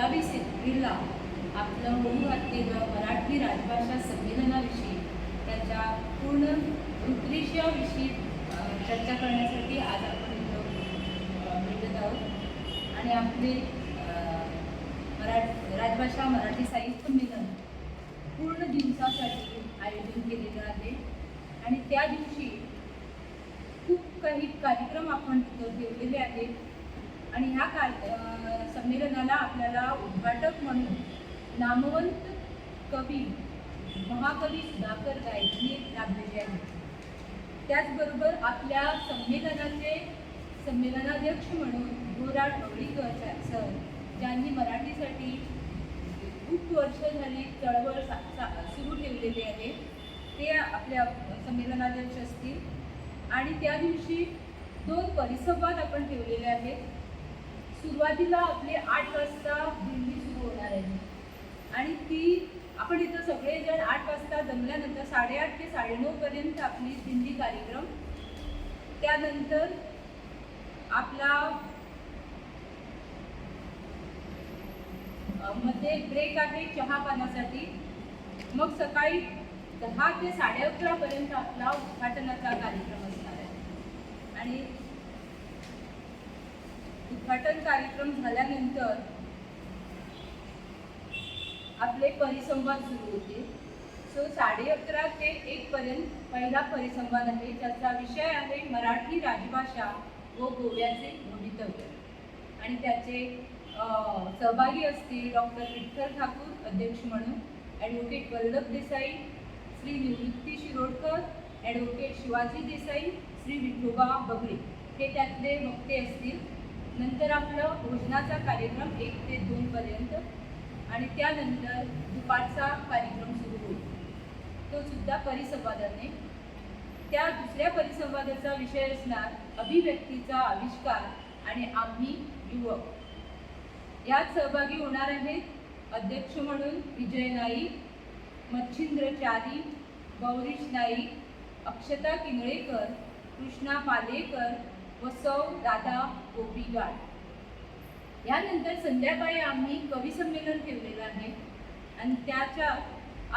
सत्तावीस एप्रिलला आपलं होऊ घातलेलं मराठी राजभाषा संमेलनाविषयी. त्याच्या पूर्ण उद्देशाविषयी चर्चा करण्यासाठी आज आपण इथं भेटत आहोत. आणि आपले मरा राजभाषा मराठी साहित्य संमेलन पूर्ण दिवसासाठी आयोजन केलेलं आहे. आणि त्या दिवशी खूप काही कार्यक्रम आपण तिथं ठेवलेले आहेत. आणि ह्या काय संमेलनाला आपल्याला उद्घाटक म्हणून नामवंत कवी महाकवी सुधाकर गायकनी लाभलेले आहेत. त्याचबरोबर आपल्या संमेलनाचे संमेलनाध्यक्ष म्हणून गोरा ढवळीकर सर ज्यांनी मराठीसाठी खूप वर्ष झाली चळवळ सा- सा- सुरू ठेवलेली आहे ते आपल्या संमेलनाध्यक्ष असतील. आणि त्या दिवशी दोन परिसंवाद आपण ठेवलेले आहेत. सुरुवातीला आपली आठ वाजता दिंडी सुरू होणार आहे. आणि ती आपण इथं सगळेजण आठ वाजता जमल्यानंतर साडेआठ ते साडेनऊपर्यंत आपली दिंडी कार्यक्रम. त्यानंतर आपला मध्ये ब्रेक आहे चहा पाण्यासाठी. मग सकाळी दहा ते साडे अकरापर्यंत आपला उद्घाटनाचा कार्यक्रम असणार आहे. आणि उद्घाटन कार्यक्रम झाल्यानंतर आपले परिसंवाद सुरू होते. सो साडे अकरा ते एक पर्यंत पहिला परिसंवाद आहे. ज्याचा विषय आहे मराठी राजभाषा व गोव्याचे भवितव्य. आणि त्याचे सहभागी असतील डॉक्टर विठ्ठल ठाकूर अध्यक्ष म्हणून ॲडव्होकेट वल्लभ देसाई श्री निवृत्ती शिरोडकर ॲडव्होकेट शिवाजी देसाई श्री विठोबा बगळे. हे त्यातले वक्ते असतील. नंतर आपलं भोजनाचा कार्यक्रम एक ते दोन पर्यंत आणि त्यानंतर दुपारचा कार्यक्रम सुरू होईल. तो सुद्धा परिसंवादाने. त्या दुसऱ्या परिसंवादाचा विषय असणार अभिव्यक्तीचा आविष्कार आणि आम्ही युवक. यात सहभागी होणार आहेत अध्यक्ष म्हणून विजय नाईक मच्छिंद्र चारी गौरीश नाईक अक्षता किंगळेकर कृष्णा पालेकर व सौ दादा गोपीगाड यानंतर संध्याकाळी आम्ही कवी संमेलन ठेवलेलं आहे. आणि त्याच्या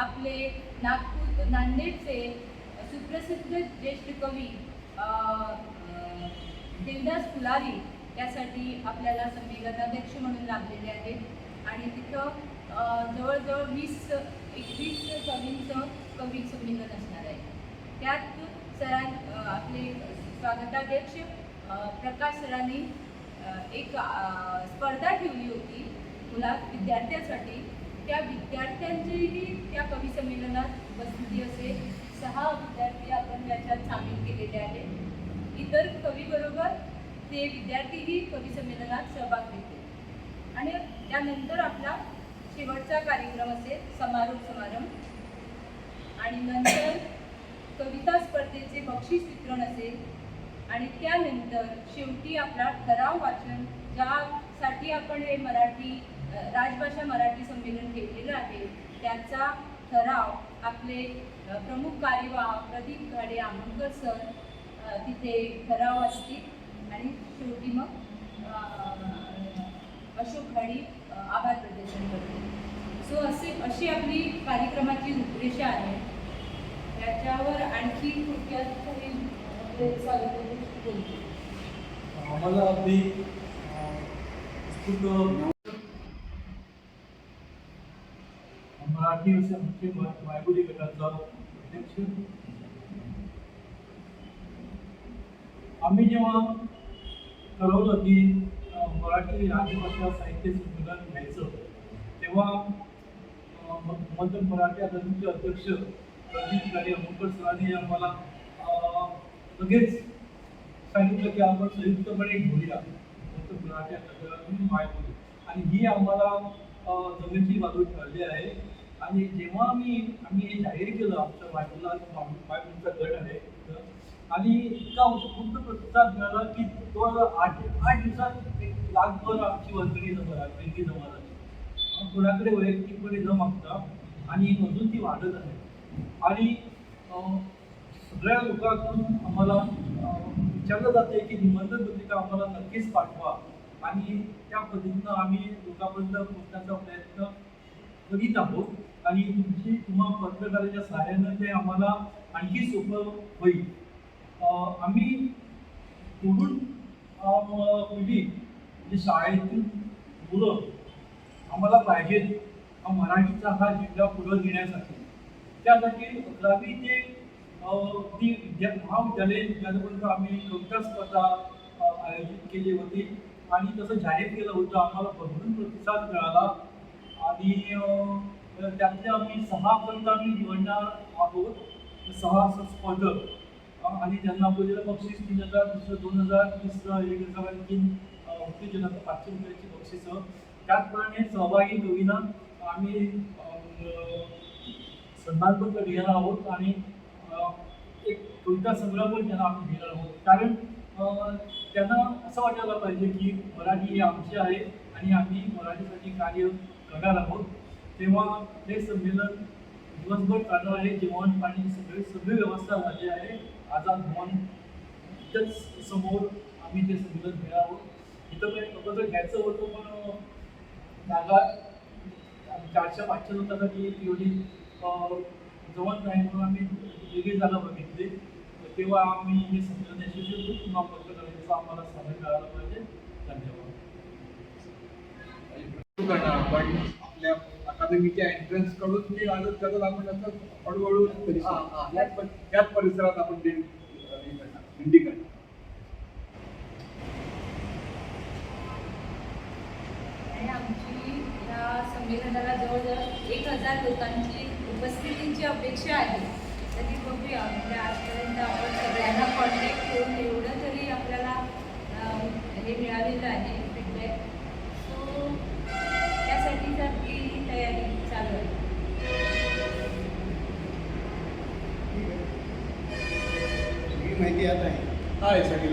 आपले नागपूर नांदेडचे सुप्रसिद्ध ज्येष्ठ कवी देवदास फुलारी त्यासाठी आपल्याला संमेलनाध्यक्ष म्हणून लाभलेले आहेत. आणि तिथं जवळजवळ वीस एकवीस कवींचं कवी संमेलन असणार आहे. त्यात सरां आपले स्वागताध्यक्ष प्रकाश सरांनी एक स्पर्धा ठेवली होती मुला विद्यार्थ्यांसाठी. त्या विद्यार्थ्यांचीही त्या कवी संमेलनात उपस्थिती असेल. सहा विद्यार्थी आपण त्याच्यात सामील केलेले आहेत. इतर कवीबरोबर ते विद्यार्थीही कवी संमेलनात सहभाग घेतील. आणि त्यानंतर आपला शेवटचा कार्यक्रम असेल समारोप समारंभ. आणि नंतर कविता स्पर्धेचे बक्षीस वितरण असेल. आणि त्यानंतर शेवटी आपला ठराव वाचन ज्यासाठी आपण हे मराठी राजभाषा मराठी संमेलन ठेवलेलं आहे त्याचा ठराव आपले प्रमुख कार्यवाह प्रदीप घाडे आमोणकर सर तिथे ठराव असतील. आणि शेवटी मग अशोक घाडी आभार प्रदर्शन करतील. सो असे अशी आपली कार्यक्रमाची रूपरेषा आहे. त्याच्यावर आणखी थोडक्यात काही आम्हाला आपली मराठी असे मुख्य मायबोली गटाचा अध्यक्ष. आम्ही जेव्हा ठरवलं की मराठी राजभाषा साहित्य संमेलन घ्यायचं तेव्हा मध्य मराठी अकादमीचे अध्यक्ष प्रदीप गाडी अमोलकर सरांनी आम्हाला लगेच सांगितलं की आपण संयुक्तपणे घेऊया. फक्त मराठी माय मायबोली आणि ही आम्हाला जमेची बाजू ठरली आहे. आणि जेव्हा आम्ही आम्ही हे जाहीर केलं आमच्या मायबोला मायबोलीचा गट आहे आणि इतका उत्स्फूर्त प्रतिसाद मिळाला की तो आठ आठ दिवसात एक लाखभर आमची वर्गणी जमा झाली जमा झाली. कोणाकडे वैयक्तिकपणे न मागता आणि अजून ती वाढत आहे. आणि सगळ्या लोकांकडून आम्हाला विचारलं जाते की निमंत्रण पत्रिका आम्हाला नक्कीच पाठवा. आणि त्या पद्धतीनं आम्ही लोकांपर्यंत पोहोचण्याचा प्रयत्न करीत आहोत. आणि तुमची तुम्हा पत्रकाराच्या सहाय्यानं ते आम्हाला आणखी सोपं होईल. आम्ही तरुण पिढी म्हणजे शाळेतील मुलं आम्हाला पाहिजेत. हा मराठीचा हा जिल्हा पुढं घेण्यासाठी त्यासाठी अकरावी ते ती विद्या महाविद्यालय विद्यार्थ्यापर्यंत आम्ही कविता स्पर्धा आयोजित केली होती. आणि तसं जाहीर केलं होतं. आम्हाला भरपूर प्रतिसाद मिळाला. आणि त्यातले आम्ही सहा पर्यंत आम्ही निवडणार आहोत. सहा स्पर्धक. आणि ज्यांना पहिलं बक्षीस तीन हजार दुसरं दोन हजार तिसरं एक हजार आणि तीन उत्तेजनाचं पाचशे रुपयाची बक्षिसं. त्याचप्रमाणे सहभागी कवींना आम्ही सन्मानपत्र घेणार आहोत. आणि एक कविता संग्रह पण त्यांना आम्ही घेणार आहोत कारण त्यांना असं वाटायला पाहिजे की मराठी ही आमची आहे आणि आम्ही मराठीसाठी कार्य करणार आहोत. तेव्हा हे संमेलन दिवसभर चालणार आहे. जेवण पाणी सगळे सगळी व्यवस्था झाली आहे. आझाद भवन समोर आम्ही ते संमेलन घेणार आहोत. इथं काही अगोदर घ्यायचं होतं पण जागा चारशे पाचशे लोकांसाठी एवढी जमत नाही म्हणून आम्ही वेगळी जागा बघितली. तेव्हा आम्ही हे करू पुन्हा पत्रकारांचा आम्हाला सहभाग मिळाला पाहिजे. धन्यवाद. आपण आपल्या अकादमीच्या एंट्रन्सकडून मी आलो करत आपण असं हळूहळू हा, हा, याच पर- याच परिसरात आपण करणार, दिंडी करणार. आमची या संमेलनाला जवळजवळ एक हजार लोकांची अपेक्षा आहे. तरी बघूया. म्हणजे आजपर्यंत आपण सगळ्यांना कॉन्टॅक्ट करून एवढं तरी आपल्याला हे मिळालेलं आहे फीडबॅक सो त्यासाठी आपली तयारी चालू आहे. ही माहिती आता आहे. हा यासाठी